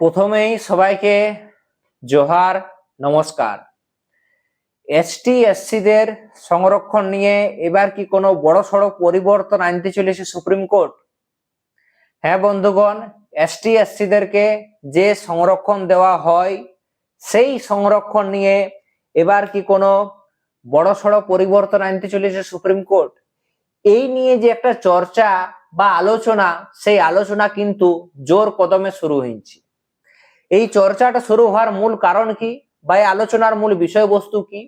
প্রথমেই সবাইকে জোহার, নমস্কার। এসটি এসসিদের সংরক্ষণ নিয়ে এবার কি কোনো বড় সড়ো পরিবর্তন আনতে চলেছে সুপ্রিম কোর্ট? হ্যাঁ বন্ধুগণ এসটি এসসিদেরকে যে সংরক্ষণ দেওয়া হয়, সেই সংরক্ষণ নিয়ে এবার কি কোনো বড় সড়ো পরিবর্তন আনতে চলেছে সুপ্রিম কোর্ট? এই নিয়ে যে একটা চর্চা বা আলোচনা, সেই আলোচনা কিন্তু জোর কদমে শুরু হয়েছে। এই চর্চাটা শুরু হওয়ার মূল কারণ কি বা এই আলোচনার মূল বিষয়বস্তু কি?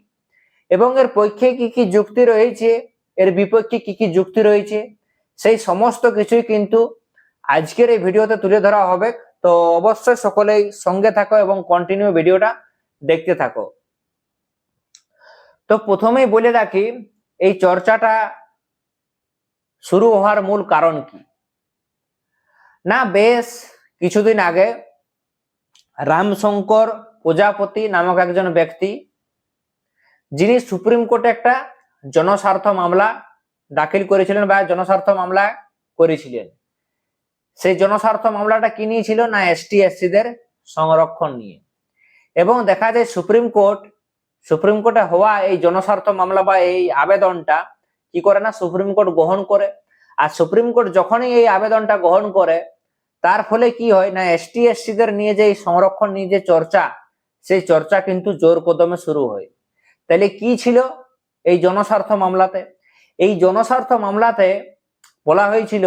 এবং এর পক্ষে কি কি যুক্তি রয়েছে? এর বিপক্ষে কি কি যুক্তি রয়েছে? সেই সমস্ত কিছুই কিন্তু আজকের এই ভিডিওতে তুলে ধরা হবে। তো অবশ্যই সকলেই সঙ্গে থাকো এবং কন্টিনিউ ভিডিওটা দেখতে থাকো। তো প্রথমেই বলে রাখি, এই চর্চাটা শুরু হওয়ার মূল কারণ কি? না, বেশ কিছুদিন আগে রামশঙ্কর প্রজাপতি নামক একজন ব্যক্তি, যিনি সুপ্রিম কোর্টে একটা জনস্বার্থ মামলা দাখিল করেছিলেন বা জনস্বার্থ মামলা করেছিলেন। সেই জনস্বার্থ মামলাটা কি নিয়েছিল না এসটি এসসিদের সংরক্ষণ নিয়ে? এবং দেখা যায় সুপ্রিম কোর্ট, সুপ্রিম কোর্টে হওয়া এই জনস্বার্থ মামলা বা এই আবেদনটা কি করে না সুপ্রিম কোর্ট গ্রহণ করে? আর সুপ্রিম কোর্ট যখনই এই আবেদনটা গ্রহণ করে তার ফলে কি হয় না এসটি এসসিদের নিয়ে যে সংরক্ষণ নিয়ে যে চর্চা, সেই চর্চা কিন্তু জোর কদমে শুরু হয়। তাহলে কি ছিল এই জনস্বার্থ মামলাতে? এই জনস্বার্থ মামলাতে বলা হয়েছিল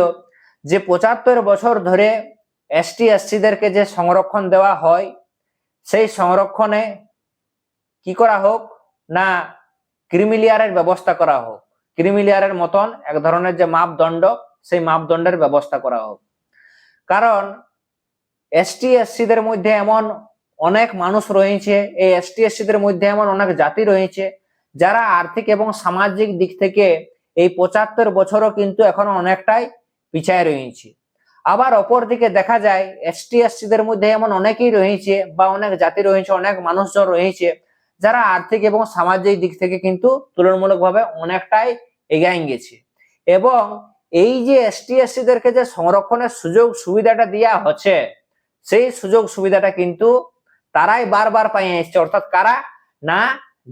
যে পঁচাত্তর বছর ধরে এসটি এসসিদেরকে যে সংরক্ষণ দেওয়া হয়, সেই সংরক্ষণে কি করা হোক না ক্রিমিলিয়ারের ব্যবস্থা করা হোক। ক্রিমিলিয়ারের মতন এক ধরনের যে মাপদণ্ড, সেই মাপদণ্ডের ব্যবস্থা করা হোক। কারণ এসটি এসসিদের মধ্যে এমন অনেক মানুষ রয়েছে, এই এসটি এসসিদের মধ্যে এমন অনেক জাতি রয়েছে যারা আর্থিক এবং সামাজিক দিক থেকে এই পঁচাত্তর বছরও কিন্তু এখনও অনেকটাই পিছায় রয়েছে। আবার অপর দিকে দেখা যায় এসটি এসসিদের মধ্যে এমন অনেকেই রয়েছে বা অনেক জাতি রয়েছে, অনেক মানুষজন রয়েছে যারা আর্থিক এবং সামাজিক দিক থেকে কিন্তু তুলনামূলকভাবে অনেকটাই এগিয়ে গেছে। এবং এই যে এসটি এসসিদেরকে যে সংরক্ষণের সুযোগ সুবিধাটা দেওয়া হচ্ছে, সেই সুযোগ সুবিধাটা কিন্তু তারাই বারবার পাই আসছে অর্থাৎ কারা? না,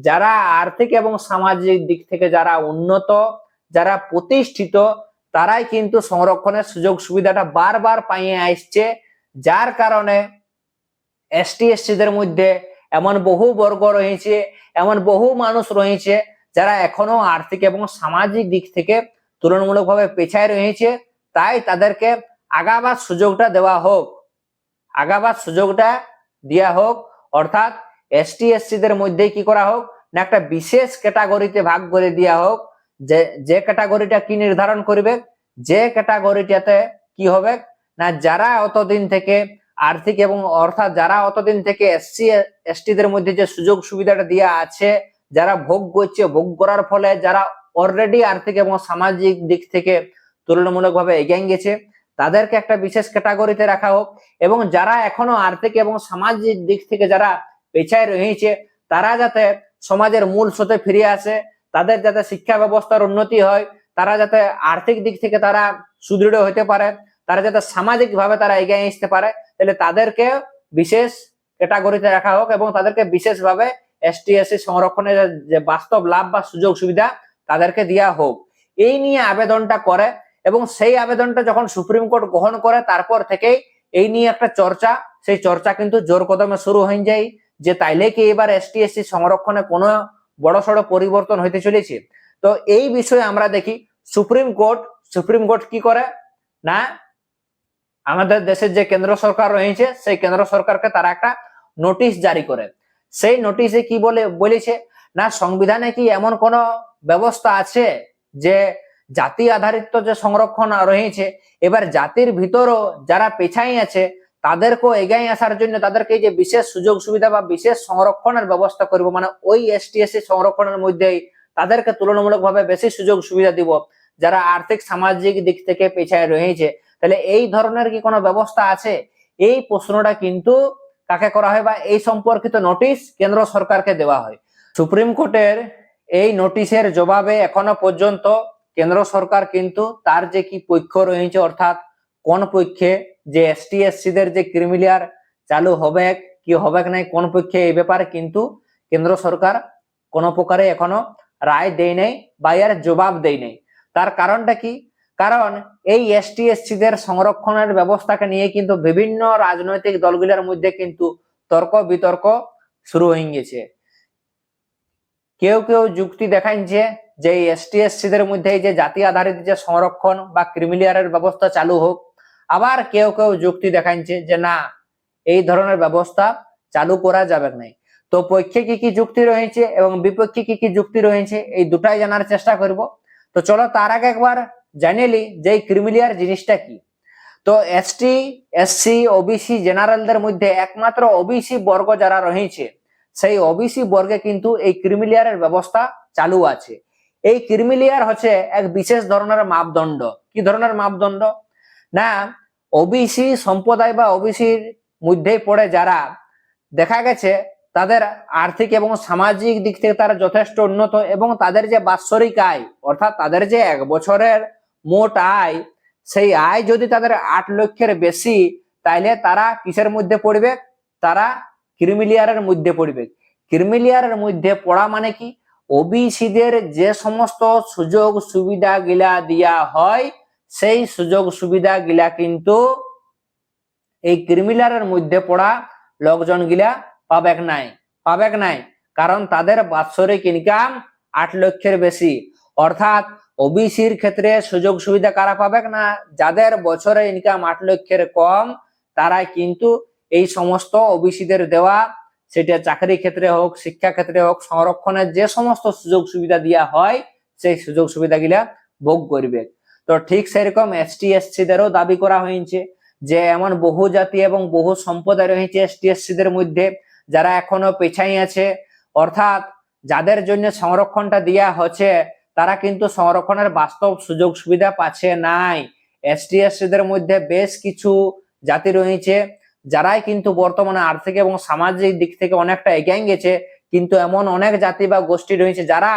যারা আর্থিক এবং সামাজিক দিক থেকে যারা উন্নত, যারা প্রতিষ্ঠিত, তারাই কিন্তু সংরক্ষণের সুযোগ সুবিধাটা বারবার পাইয়ে আসছে। যার কারণে এসটি এসসিদের মধ্যে এমন বহু বর্গ রয়েছে, এমন বহু মানুষ রয়েছে, যারা এখনও আর্থিক এবং সামাজিক দিক থেকে তুলনামূলকভাবে পেছায় রয়েছে, তাই তাদেরকে আগাবার সুযোগটা দেওয়া হোক। আগাবার সুযোগটা দেওয়া হোক, অর্থাৎ এসটি এসসিদের মধ্যে কি করা হোক, না একটা বিশেষ ক্যাটাগরিতে ভাগ করে দেওয়া হোক, যে যে ক্যাটাগরিটা কি নির্ধারণ করবে, যে ক্যাটাগরিটাতে কি হবে, না যারা অতদিন থেকে আর্থিক এবং অর্থাৎ যারা অতদিন থেকে এসসি এসটিদের মধ্যে যে সুযোগ সুবিধাটা দেওয়া আছে, যারা ভোগ করছে, ভোগ করার ফলে যারা অলরেডি আর্থিক এবং সামাজিক দিক থেকে তুলনামূলকভাবে এগিয়ে গেছে। তাদেরকে একটা বিশেষ ক্যাটাগরিতে রাখা হোক এবং যারা এখনও আর্থিক এবং সামাজিক দিক থেকে যারা পেছায় রয়েছে, তারা যাতে সমাজের মূল স্রোতে ফিরে আসে, তাদের যাতে শিক্ষা ব্যবস্থার উন্নতি হয়, তারা যাতে আর্থিক দিক থেকে তারা সুদৃঢ় হতে পারে, তারা যাতে সামাজিক ভাবে তারা এগিয়ে আসতে পারে, তাহলে তাদেরকে বিশেষ ক্যাটাগরিতে রাখা হোক এবং তাদেরকে বিশেষভাবে এসটি এসসি সংরক্ষণের যে বাস্তব লাভ বা সুযোগ সুবিধা তাদেরকে দেওয়া হোক। এই নিয়ে আবেদনটা করে এবং সেই আবেদনটা যখন সুপ্রিম কোর্ট গ্রহণ করে, তারপর থেকেই এই নিয়ে একটা চর্চা। সেই চর্চা কিন্তু জোর কদমে শুরু হয়ে যায় যে তাইলে কি এবার এসটি এসসি সংরক্ষণে কোনো বড় সড়ো পরিবর্তন হইতে চলেছে? তো এই বিষয়ে আমরা দেখি সুপ্রিম কোর্ট সুপ্রিম কোর্ট কি করে? না, আমাদের দেশের যে কেন্দ্র সরকার রয়েছে, সেই কেন্দ্র সরকারকে তারা একটা নোটিশ জারি করে। সেই নোটিশে কি বলে, বলেছে, না, সংবিধানে কি এমন কোন ব্যবস্থা আছে যে জাতি আধারিত যে সংরক্ষণ রয়েছে, এবার জাতির ভিতরও যারা পেছাই আছে, তাদেরকেও এগিয়ে আসার জন্য তাদেরকে যে বিশেষ সুযোগ সুবিধা বা বিশেষ সংরক্ষণের ব্যবস্থা করব মানে ওই এসটি এসসি সংরক্ষণের মধ্যেই তাদেরকে তুলনামূলকভাবে বেশি সুযোগ সুবিধা দিব, যারা আর্থিক সামাজিক দিক থেকে পেছায় রয়েছে। তাহলে এই ধরনের কি কোনো ব্যবস্থা আছে? এই প্রশ্নটা কিন্তু কাকে করা হয় বা এই সম্পর্কিত নোটিশ কেন্দ্র সরকারকে দেওয়া হয়। সুপ্রিম কোর্টের এই নোটিশের জবাবে এখনও পর্যন্ত কেন্দ্র সরকার কিন্তু তার যে কি পক্ষ রয়েছে, অর্থাৎ কোন পক্ষে যে এসটি এসসিদের যে ক্রিমিলিয়ার চালু হবে, কি হবে নাই, কোন পক্ষে, এই ব্যাপারে কিন্তু কেন্দ্র সরকার কোনো প্রকারে এখনও রায় দেয় নাই বা এর জবাব দেয় নাই। তার কারণটা কি? কারণ এই এসটি এসসিদের সংরক্ষণের ব্যবস্থাকে নিয়ে কিন্তু বিভিন্ন রাজনৈতিক দলগুলোর মধ্যে কিন্তু তর্ক বিতর্ক শুরু হয়ে গেছে। কেউ কেউ যুক্তি দেখাইছে যে যে এসটি এসসিদের মধ্যে যে জাতি আধারিত যে সংরক্ষণ বা ক্রিমিলিয়ারের ব্যবস্থা চালু হোক, আবার কেউ কেউ যুক্তি দেখাইছে যে না, এই ধরনের ব্যবস্থা চালু করা যাবে না তো পক্ষে কি কি যুক্তি রয়েছে এবং বিপক্ষে কি কি যুক্তি রয়েছে, এই দুটাই জানার চেষ্টা করব। তো চলো তার আগে একবার জানিয়ে যে ক্রিমিলিয়ার জিনিসটা কি। তো এসটি এসসি ওবিসি জেনারেলদের মধ্যে একমাত্র ওবিসি বর্গ যারা রয়েছে সেই ওবিসি বর্গে কিন্তু এই ক্রিমিলিয়ারের ব্যবস্থা চালু আছে। এই ক্রিমিলিয়ার হচ্ছে এক বিশেষ ধরনের মাপদণ্ড। কি ধরনের মাপদণ্ড? না ওবিসি সম্প্রদায় বা ওবিসির মধ্যেই পড়ে যারা, দেখা গেছে তাদের আর্থিক এবং সামাজিক দিক থেকে তারা যথেষ্ট উন্নত এবং তাদের যে বাৎসরিক আয়, অর্থাৎ তাদের যে এক বছরের মোট আয়, সেই আয় যদি তাদের আট লক্ষের বেশি, তাইলে তারা কিসের মধ্যে পড়বে? তারা ক্রিমিলিয়ারের মধ্যে পড়বে। ক্রিমিলিয়ারের মধ্যে পড়া মানে কি? ওবিসিদের যে সমস্ত সুযোগ সুবিধা গিলা দিয়া হয়, সেই সুযোগ সুবিধা গিলা কিন্তু এই ক্রিমিলিয়ারের মধ্যে পড়া লোকজন গিলা পাবেক নাই পাবেক নাই। কারণ তাদের বাৎসরিক ইনকাম আট লক্ষের বেশি। অর্থাৎ ওবিসির ক্ষেত্রে সুযোগ সুবিধা কারা পাবেক না? যাদের বছরে ইনকাম আট লক্ষের কম, তারাই কিন্তু এই সমস্ত ওবিসিদের দেওয়া, সেটা চাকরি ক্ষেত্রে হোক, শিক্ষা ক্ষেত্রে হোক, সংরক্ষণের যে সমস্ত সুযোগ সুবিধা দেওয়া হয়, সেই সুযোগ সুবিধা গিলা ভোগ করবে। তো ঠিক সেরকম এসটি এসসিদেরও দাবি করা হয়েছে যে, এমন বহু জাতি এবং বহু সম্প্রদায় রয়েছে এসটি এসসিদের মধ্যে, যারা এখনও পেছাই আছে। অর্থাৎ যাদের জন্য সংরক্ষণটা দেওয়া হচ্ছে, তারা কিন্তু সংরক্ষণের বাস্তব সুযোগ সুবিধা পাচ্ছে নাই। এসটি এসসিদের মধ্যে বেশ কিছু জাতি রয়েছে যারাই কিন্তু বর্তমানে আর্থিক এবং সামাজিক দিক থেকে অনেকটা এগিয়ে গেছে, কিন্তু এমন অনেক জাতি বা গোষ্ঠী রয়েছে যারা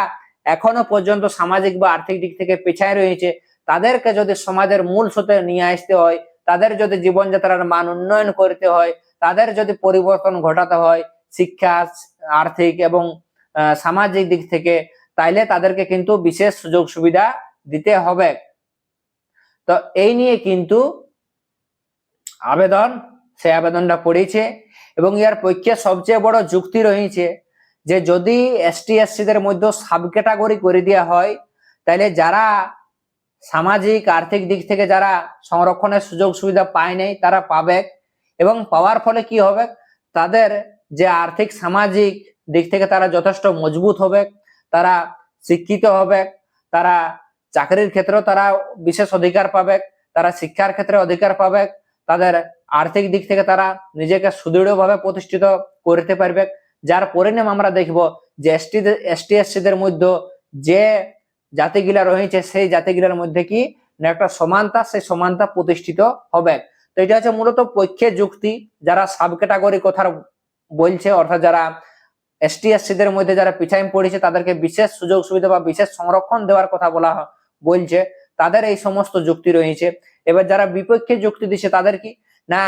এখনও পর্যন্ত সামাজিক বা আর্থিক দিক থেকে পেছায় রয়েছে। তাদেরকে যদি সমাজের মূল স্রোতে নিয়ে আসতে হয়, তাদের যদি জীবনযাত্রার মান উন্নয়ন করতে হয়, তাদের যদি পরিবর্তন ঘটাতে হয়, শিক্ষা, আর্থিক এবং সামাজিক দিক থেকে, তাইলে তাদেরকে কিন্তু বিশেষ সুযোগ সুবিধা দিতে হবে। তো এই নিয়ে কিন্তু আবেদন সেই আবেদনটা পড়েছে এবং ইয়ার পক্ষে সবচেয়ে বড় যুক্তি রয়েছে যে যদি এসটি, এসসিদের মধ্যে সাব ক্যাটাগরি করে দেওয়া হয়, তাহলে যারা সামাজিক, আর্থিক দিক থেকে যারা সংরক্ষণের সুযোগ সুবিধা পায় নাই, তারা পাবে। এবং পাওয়ার ফলে কি হবে? তাদের যে আর্থিক, সামাজিক দিক থেকে তারা যথেষ্ট মজবুত হবে, তারা শিক্ষিত হবে, তারা চাকরির ক্ষেত্রেও তারা বিশেষ অধিকার পাবে, তারা শিক্ষার ক্ষেত্রে অধিকার পাবে, তাদের আর্থিক দিক থেকে তারা নিজেকে সুদৃঢ়ভাবে প্রতিষ্ঠিত করতে পারবে। যার পরিণাম আমরা দেখব যে এসটি এসটি এসসিদের মধ্যে যে জাতিগুলা রয়েছে, সেই জাতিগুলার মধ্যে কি একটা সমানতা, সেই সমানতা প্রতিষ্ঠিত হবে। তো এটা হচ্ছে মূলত পক্ষে যুক্তি। যারা সাব ক্যাটাগরি কথার বলছে, অর্থাৎ যারা এসটি এসসিদের মধ্যে যারা পিছাই পড়েছে, তাদেরকে বিশেষ সুযোগ সুবিধা বা বিশেষ সংরক্ষণ দেওয়ার কথা বলা বলছে, তাদের এই সমস্ত যুক্তি রয়েছে। এবার যারা বিপক্ষে যুক্তি দিচ্ছে, তাদের কি না,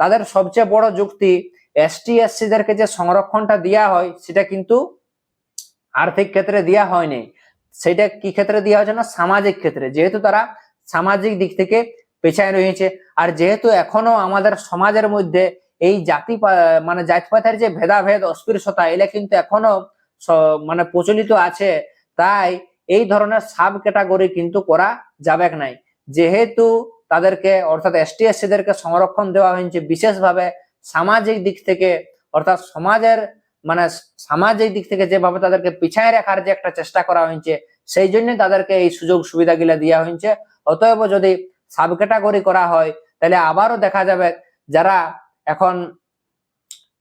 তাদের সবচেয়ে বড় যুক্তি এসটি এসসিদেরকে যে সংরক্ষণটা দেওয়া হয়, সেটা কিন্তু আর্থিক ক্ষেত্রে দেওয়া হয়নি। সেটা কি ক্ষেত্রে দেওয়া হয়েছে না, সামাজিক ক্ষেত্রে? যেহেতু তারা সামাজিক দিক থেকে পেছায় রয়েছে, আর যেহেতু এখনও আমাদের সমাজের মধ্যে এই জাতি মানে জাতপাতের যে ভেদাভেদ, অস্পৃশ্যতা এগুলা কিন্তু এখনও মানে প্রচলিত আছে। তাই এই ধরনের সাব ক্যাটাগরি কিন্তু করা যাবে নাই। যেহেতু তাদেরকে, অর্থাৎ এসটি এসসিদেরকে সংরক্ষণ দেওয়া হয়েছে বিশেষভাবে সামাজিক দিক থেকে, অর্থাৎ সমাজের মানে সামাজিক দিক থেকে যেভাবে তাদেরকে পিছায় রাখার যে একটা চেষ্টা করা হয়েছে, সেই জন্য তাদেরকে এই সুযোগ সুবিধাগুলো দেওয়া হয়েছে। অতএব যদি সাব ক্যাটাগরি করা হয়, তাহলে আবারও দেখা যাবে যারা এখন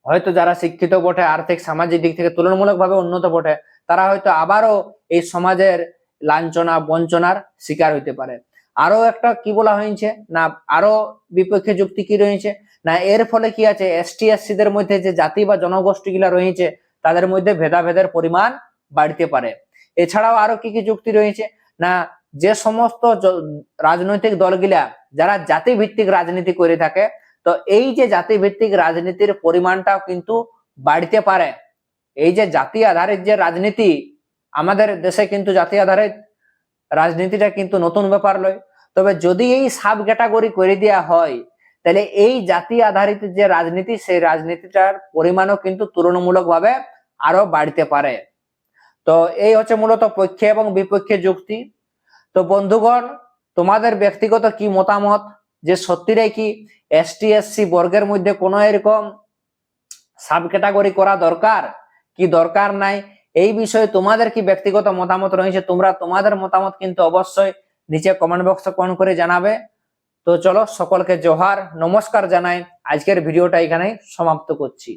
হয়তো যারা শিক্ষিত বটে, আর্থিক সামাজিক দিক থেকে তুলনামূলকভাবে উন্নত বটে, তারা হয়তো আবারও এই সমাজের লাঞ্ছনা, বঞ্চনার শিকার হইতে পারে। আরও একটা কি বলা হয়েছে? না, আরও বিপক্ষে যুক্তি কি রয়েছে? না, এর ফলে কি আছে? এসটি এসসিদের মধ্যে যে জাতি বা জনগোষ্ঠী গুলা রয়েছে, তাদের মধ্যে ভেদাভেদের পরিমাণ বাড়তে পারে। এছাড়াও আরও কি কি যুক্তি রয়েছে? না, যে সমস্ত রাজনৈতিক দলগুলা যারা জাতি ভিত্তিক রাজনীতি করে থাকে, তো এই যে জাতিভিত্তিক রাজনীতির পরিমাণটাও কিন্তু বাড়তে পারে। এই যে জাতি আধারিত যে রাজনীতি, আমাদের দেশে কিন্তু জাতি আধারিত রাজনীতিটা কিন্তু নতুন ব্যাপার লয়। তবে যদি এই সাব ক্যাটাগরি করে দেওয়া হয়, তাহলে এই জাতি আধারিত যে রাজনীতি, সেই রাজনীতিটার পরিমাণও কিন্তু তুলনামূলকভাবে আরও বাড়তে পারে। তো এই হচ্ছে মূলত পক্ষে এবং বিপক্ষে যুক্তি। তো বন্ধুগণ, তোমাদের ব্যক্তিগত কি মতামত? যে সত্যিটাই কি এসটি এসসি বর্গের মধ্যে কোনো এরকম সাব ক্যাটাগরি করা দরকার? কি দরকার নাই? এই বিষয়ে তোমাদের কি ব্যক্তিগত মতামত রয়েছে? তোমরা তোমাদের মতামত কিন্তু অবশ্যই নিচে কমেন্ট বক্সে কমেন্ট করে জানাবে। তো চলো সকলকে জোহার, নমস্কার জানাই। আজকের ভিডিওটা এখানে সমাপ্ত করছি।